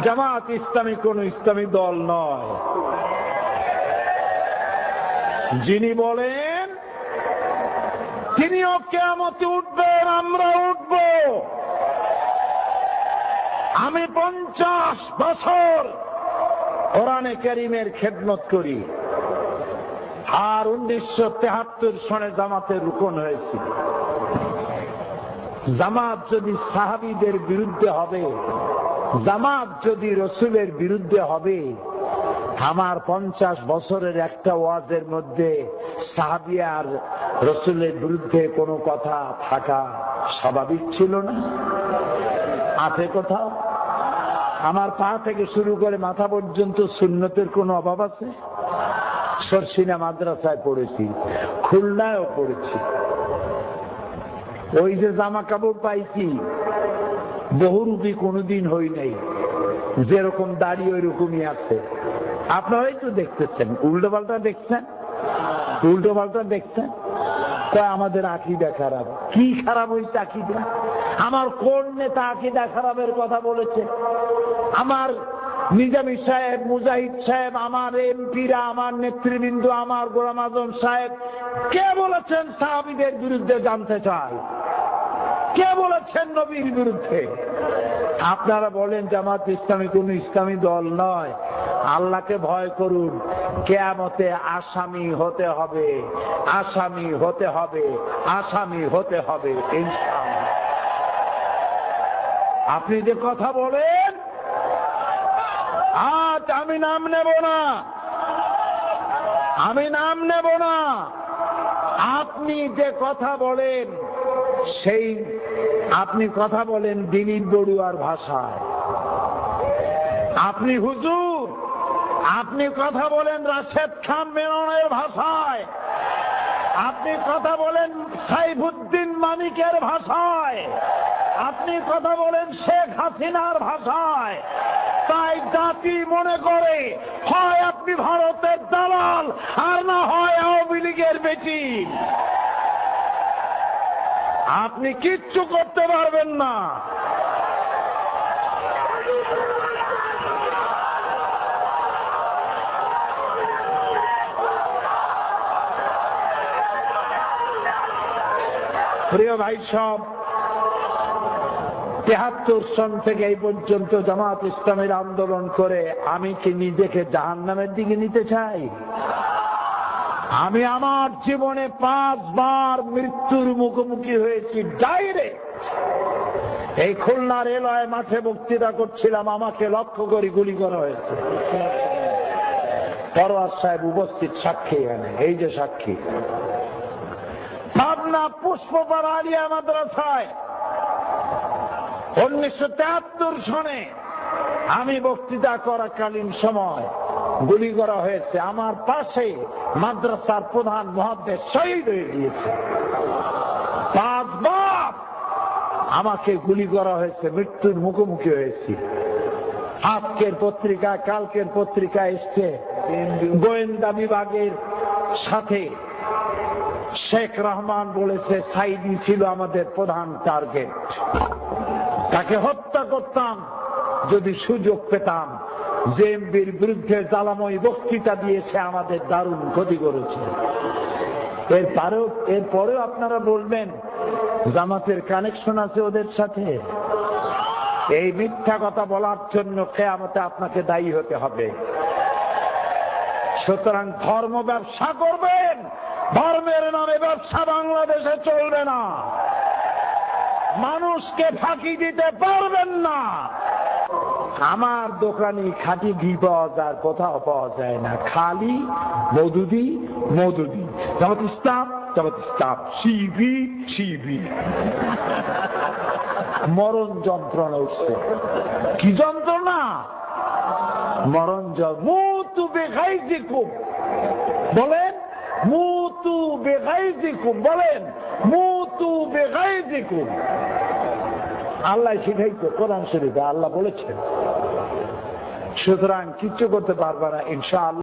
জামাত ইসলামী কোন ইসলামী দল নয়। যিনি বলেন, তিনিও কেমতে উঠবেন, আমরা উঠব। আমি পঞ্চাশ বছর কোরআনে করিমের খেদমত করি। আর উনিশশো তেহাত্তর সনে জামাতের রুকন হয়েছি। জামাত যদি সাহাবিদের বিরুদ্ধে হবে জামাত যদি রসুলের বিরুদ্ধে হবে, আমার পঞ্চাশ বছরের একটা ওয়াজের মধ্যে সাহাবি আর রসুলের বিরুদ্ধে কোনো কথা থাকা স্বাভাবিক ছিল না? আছে কোথাও? আমার পা থেকে শুরু করে মাথা পর্যন্ত সুন্নতের কোনো অভাব আছে? সরসিনা মাদ্রাসায় পড়েছি, খুলনায়ও পড়েছি। ওই যে জামা কাপড় পাইছি বহুরূপী কোনোদিন হই নাই। যেরকম দাড়ি ওই রকমই আছে। আপনারাই তো দেখতেছেন উল্টো পাল্টা দেখছেন? উল্টো পাল্টা দেখছেন? কয়, আমাদের আকিদা খারাপ। কি খারাপ হয়েছে আকিদা? আমার কোন নেতা আকিদা খারাপের কথা বলেছে? আমার নিজামী সাহেব, মুজাহিদ সাহেব, আমার এমপিরা, আমার নেতৃবৃন্দ, আমার গোলাম আজম সাহেব, কে বলেছেন সাহাবিদের বিরুদ্ধে জানতে চাই? কে বলেছেন নবীর বিরুদ্ধে? আপনারা বলেন জামাত ইসলামী কোন ইসলামী দল নয়। আল্লাহকে ভয় করুন। কেয়ামতে আসামি হতে হবে, আসামি হতে হবে, আসামি হতে হবে আপনি যে কথা বলেন, আজ আমি নাম নেব না। আমি নাম নেব না। আপনি যে কথা বলেন সেই আপনি কথা বলেন দিলীপ বড়ুয়ার ভাষায়। আপনি হুজুর, আপনি কথা বলেন রাশেদ খান মেননের ভাষায়। আপনি কথা বলেন সাইফুদ্দিন মানিকের ভাষায়। আপনি কথা বলেন শেখ হাসিনার ভাষায়। তাই জাতি মনে করে, হয় আপনি ভারতের দালাল, আর না হয় আওয়ামী লীগের বেটি। আপনি কিচ্ছু করতে পারবেন না। প্রিয় ভাই সব, তেহাত্তর সন থেকে এই পর্যন্ত জামাত ইসলামের আন্দোলন করে আমি কি নিজেকে জাহান নামের দিকে নিতে চাই? আমি আমার জীবনে পাঁচবার মৃত্যুর মুখোমুখি হয়েছি ডাইরেক্ট এই খুলনার এলায় মাঠে বক্তৃতা করছিলাম, আমাকে লক্ষ্য করে গুলি করা হয়েছে। পরোয়ার সাহেব উপস্থিত, সাক্ষী এখানে, এই যে সাক্ষী। পাবনা পুষ্পপাড়া আলিয়া মাদ্রাসায় উনিশশো সনে আমি বক্তৃতা করাকালীন সময় গুলি করা হয়েছে। আমার পাশে মাদ্রাসার প্রধান মহাদ্দেশ শহীদ হয়ে গিয়েছে। পাঁচবার আমাকে গুলি করা হয়েছে, মৃত্যুর মুখোমুখি হয়েছি। আজকের পত্রিকা কালকের পত্রিকা এসছে গোয়েন্দা বিভাগের সাথে। শেখ রহমান বলেছে, সাইদি ছিল আমাদের প্রধান টার্গেট। তাকে হত্যা করতাম, যদি সুযোগ পেতাম। জেএমবির বিরুদ্ধে জ্বালাময় বক্তৃতা দিয়েছে, আমাদের দারুণ ক্ষতি করেছে। এরপরেও এরপরেও আপনারা বলবেন, জামাতের কানেকশন আছে ওদের সাথে। এই মিথ্যা কথা বলার জন্য কেয়ামতে আপনাকে দায়ী হতে হবে। সুতরাং ধর্ম ব্যবসা করবেন, ধর্মের নামে ব্যবসা বাংলাদেশে চলবে না। মানুষকে ফাঁকি দিতে পারবেন না। আমার দোকানে খাঁটি ঘি পাওয়া যায় কোথাও পাওয়া যায় না। খালি মধুদি মধুদি। জামাত ইসলাম শিবি শিবি। মরণ যন্ত্রণা উঠছে। কি যন্ত্রণা? মরণ মুতু বেখাই দিকুম বলেন, মুতু বেখাই দিকুম বলেন, মুতু বেখাই দিকুম আল্লাহ শিখাইতো কোরআন শরীফে আল্লাহ বলেছেন। সুতরাং কিচ্ছু করতে পারবা না ইনশাআল্লাহ।